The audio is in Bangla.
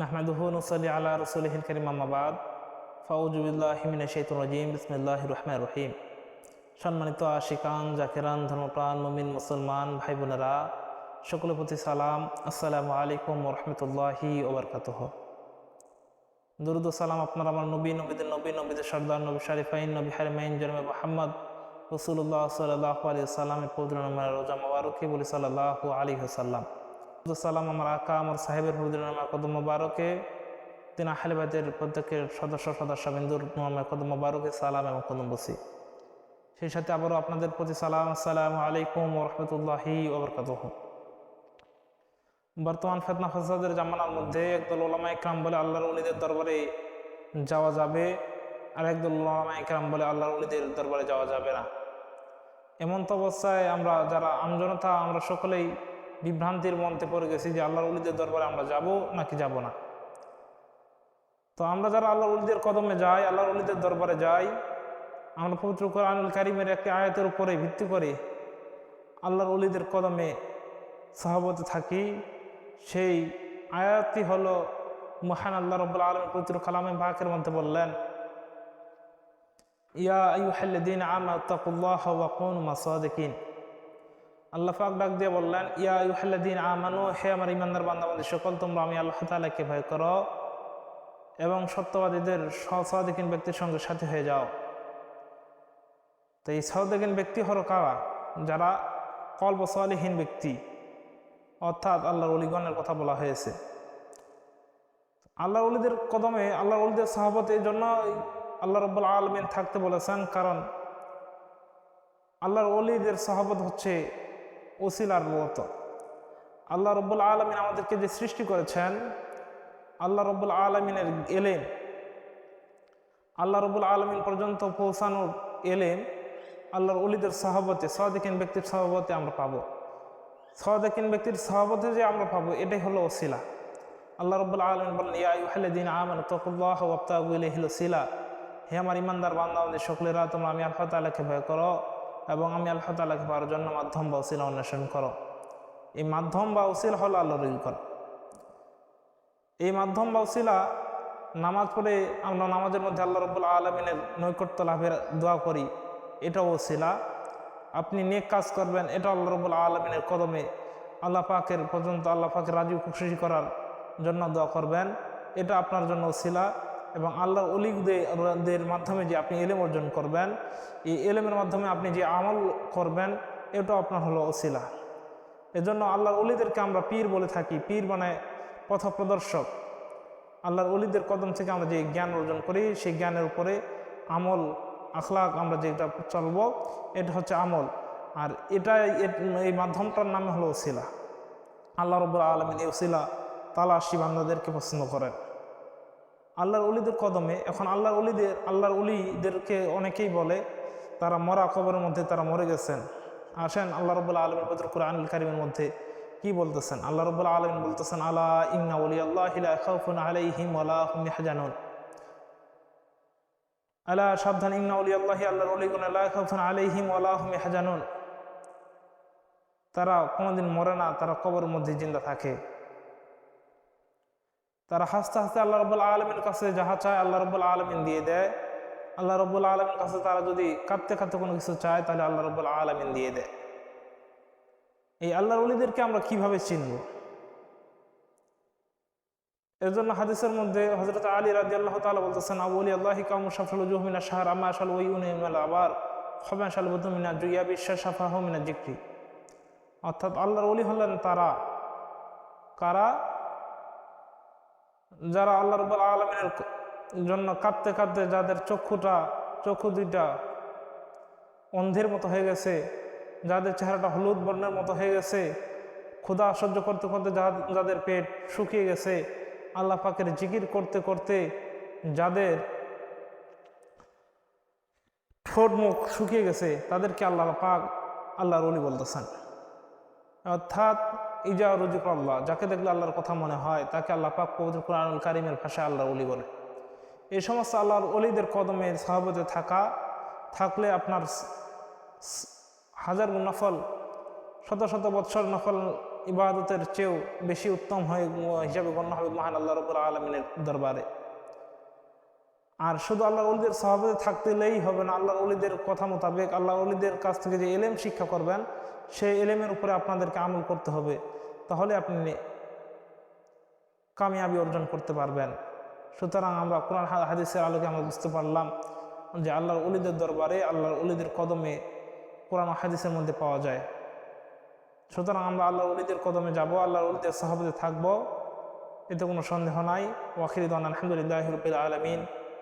নাহমাদুহু নুসলি আলা রসুলহিল করিম আমাবাদ ফাউজুবিল্লাহিমিন শৈতুর রজিম। বিসমিল্লাহ রহমান রহিম। সম্মানিত আশিকান, জাকেরান, ধর্মপ্রাণ, মমিন, মুসলমান ভাই বোনেরা সকলের প্রতি সালাম। আসসালামু আলাইকুম রহমতুল্লাহি ওবরকাতহ দুরুদ সালাম আপনার আমার নবী, নবীদের নবী, নবীদের সর্দার, নবী শারিফাইন, নবী হারিমাইন জন্মে মোহাম্মদ রসুল্লাহ সাল্লাহ আলী সাল্লামের পবিত্র নামের রোজা মোবারকে, বলি সাল্লাহ আলী হাসাল্লাম সালাম আমার আকা, আমার সাহেবের পবিত্র নামের কদম মোবারকে। তিনি আহলেবাদের প্রত্যেকের সদস্য সদস্য বিন্দুর নামের কদম মোবারকে সালাম এবং কদম বসি। সেই সাথে আবারও আপনাদের প্রতি সালাম, আসসালামু আলাইকুম রহমতুল্লাহি ওবরকাতহ বর্তমান ফেতনা ফসাদের জামানার মধ্যে একদল ওলামা ইকরাম বলে আল্লাহর উলিদের দরবারে যাওয়া যাবে, আর একদল ওলামা ইকরাম বলে আল্লাহর উলিদের দরবারে যাওয়া যাবে না। এমন তো অবস্থায় আমরা যারা আমজনতা, আমরা সকলেই বিভ্রান্তির মধ্যে পড়ে গেছি যে আল্লাহর উলিদের দরবারে আমরা যাব নাকি যাব না? তো আমরা যারা আল্লাহর উলিদের কদমে যাই, আল্লাহর উলিদের দরবারে যাই, আমরা পবিত্র কোরআনুল কারিমের একটি আয়াতের উপরে ভিত্তি করে আল্লাহর উলিদের কদমে সহবতে থাকি। সেই আয়াতটি হলো মহান আল্লাহ রব্বুল আলম পবিত্র কালামে বাকের মধ্যে বললেন, ইয়া আইয়ুহাল্লাযীন আমানু তাকুল্লাহ ওয়া কুনু মাসাদিকিন। আল্লাহ পাক ডাক দিয়ে বললেন, ইয়া আইয়ুহাল্লাযীন আমানু, হে আমার ইমানদার বান্দাবান্দি সকল তোমরা আমি আল্লাহ তাআলাকে ভয় করো এবং সত্যবাদীদের সসাদিকিন ব্যক্তির সঙ্গে সাথী হয়ে যাও। তো এই সহদিকিন ব্যক্তি হলো কারা? যারা কল্প সালিহীন ব্যক্তি, অর্থাৎ আল্লাহর অলিগণের কথা বলা হয়েছে। আল্লাহর অলিদের কদমে, আল্লাহর অলিদের সাহাবত এই জন্য আল্লাহ রব্বুল আলমিন থাকতে বলেছেন, কারণ আল্লাহর অলিদের সাহাবত হচ্ছে ওসিলার মত আল্লাহ রব্বুল আলমিন আমাদেরকে যে সৃষ্টি করেছেন, আল্লাহ রব্বুল আলমিনের এলেম, আল্লাহ রব্বুল আলমিন পর্যন্ত পৌঁছানোর এলেম আল্লাহর অলিদের সাহাবতে সহদিকিন ব্যক্তির সাহাবতে আমরা পাবো। সহদিকিন ব্যক্তির সাহাবতে যে আমরা পাবো, এটাই হলো ওসিলা। আল্লাহ রব্বুল আলমিন বলেন ইয়াহিন আমান তকুল্লাহ ওয়াক্তাগুল সিলা হে আমার ইমানদার বান্দাবন্দি সকলেরা তোমরা আমি আল্লাহ তালাকে ভয় করো। এবং আমি আল্লাহ তালাকে পাওয়ার জন্য মাধ্যম বা ওসিলা অন্বেষণ করো। এই মাধ্যম বা ওসিলা হলো আল্লাহর কর এই মাধ্যম বা ওসিলা নামাজ পড়ে আমরা নামাজের মধ্যে আল্লাহ রব্বুল আলমিনের নৈকট্য লাভের দোয়া করি, এটাও ওসিলা আপনি নেক কাজ করবেন, এটা আল্লাহ রবুল আলমিনের কদমে আল্লাহ পাকের পর্যন্ত আল্লাহ পাকের রাজু খুশি করার জন্য দোয়া করবেন, এটা আপনার জন্য ওসিলা এবং আল্লাহর অলিগদের মাধ্যমে যে আপনি এলেম অর্জন করবেন, এই এলেমের মাধ্যমে আপনি যে আমল করবেন, এটাও আপনার হলো ওসিলা। এজন্য আল্লাহর অলিদেরকে আমরা পীর বলে থাকি। পীর মানে পথ প্রদর্শক আল্লাহর অলিদের কদম থেকে আমরা যে জ্ঞান অর্জন করি, সেই জ্ঞানের উপরে আমল, আখলাক আমরা যেটা চলব, এটা হচ্ছে আমল। আর এটাই এই মাধ্যমটার নাম হলো ওসিলা। আল্লাহ রব আলমিন এই ওসিলা তালা বান্দাদেরকে পছন্দ করেন। আল্লাহর অলিদের কদমে, এখন আল্লাহর অলিদের আল্লাহর অলিদেরকে অনেকেই বলে, তারা মরা কবরের মধ্যে তারা মরে গেছেন। আসেন আল্লাহ রবুল্লা আলমের পত্র কোরআনুল কারিমের মধ্যে কি বলতেছেন? আল্লাহ রবুল্লা আলমিন বলতেছেন আল্লাহ ইন্না উলি আল্লাহ আলাইহিম আলা সাবধান, ইন্না উলি আল্লাহ আল্লাহর অলিগুন আল্লাহ খাউফান আলাইহিম আল্লাহম হাজানুন তারা কোনোদিন মরে না, তারা কবরের মধ্যে জিন্দা থাকে। তারা হাসতে হাসতে আল্লাহ রব্বুল আলমীর কাছে যাহা চায় আল্লাহ রব্বুল আলমিন দিয়ে দেয়। আল্লাহ রব্বুল আলমীর কাছে তারা যদি কাঁদতে কাঁদতে কোনো কিছু চায়, তাহলে আল্লাহ রব্বুল আলমিন দিয়ে দেয়। এই আল্লাহর অলিদেরকে আমরা কীভাবে চিনব? এর জন্য হাদিসের মধ্যে হজরত আলী রাজি আল্লাহ তালা বলতেছেন আবু আলী আল্লাহ কামু সাফল জুহমিনা শাহর আমা আসাল ওই উনিমাল আবার খবেন সাল বদমিনা জুইয়া বিশ্বাস সাফা হমিনা জিক্রি। অর্থাৎ আল্লাহর অলি হলেন তারা। কারা? যারা আল্লাহ রব আলমিনের জন্য কাঁদতে কাঁদতে যাদের চক্ষুটা, চক্ষু দুইটা অন্ধের মতো হয়ে গেছে, যাদের চেহারাটা হলুদ বর্ণের মতো হয়ে গেছে, ক্ষুধা সহ্য করতে করতে যাদের পেট শুকিয়ে গেছে, আল্লাহ পাকের জিকির করতে করতে যাদের ঠোঁট মুখ শুকিয়ে গেছে, তাদেরকে আল্লাহ পাক আল্লাহর অলি বলতেছেন। অর্থাৎ ইজা রুজুক আল্লাহ। যাকে দেখলে আল্লাহর কথা মনে হয়, তাকে আল্লাহ পাক পবিত্র কোরআনুল কারিমের ভাষায় আল্লাহর অলি বলে। এই সমস্ত আল্লাহর অলিদের কদমে সাহাবতে থাকা, থাকলে আপনার হাজার নফল, শত শত বৎসর নফল ইবাদতের চেয়েও বেশি উত্তম হয়ে, হিসাবে গণ্য হবে মহান আল্লাহ রবুল আলমিনের দরবারে। আর শুধু আল্লাহ অলিদের সহবাদে থাকতেলেই হবে না, আল্লাহ অলিদের কথা মোতাবেক আল্লাহ অলিদের কাছ থেকে যে এলেম শিক্ষা করবেন, সেই এলেমের উপরে আপনাদেরকে আমল করতে হবে, তাহলে আপনি কামিয়াবি অর্জন করতে পারবেন। সুতরাং আমরা কোরআন হাদিসের আলোকে আমরা বুঝতে পারলাম যে আল্লাহর অলিদের দরবারে আল্লাহর অলিদের কদমে কোরআন হাদিসের মধ্যে পাওয়া যায়। সুতরাং আমরা আল্লাহর অলিদের কদমে যাব, আল্লাহর অলিদের সাহাবাদে থাকব, এতে কোনো সন্দেহ নাই। ওয়াখির আলহামদুলিল্লাহ রবিল আলমিন।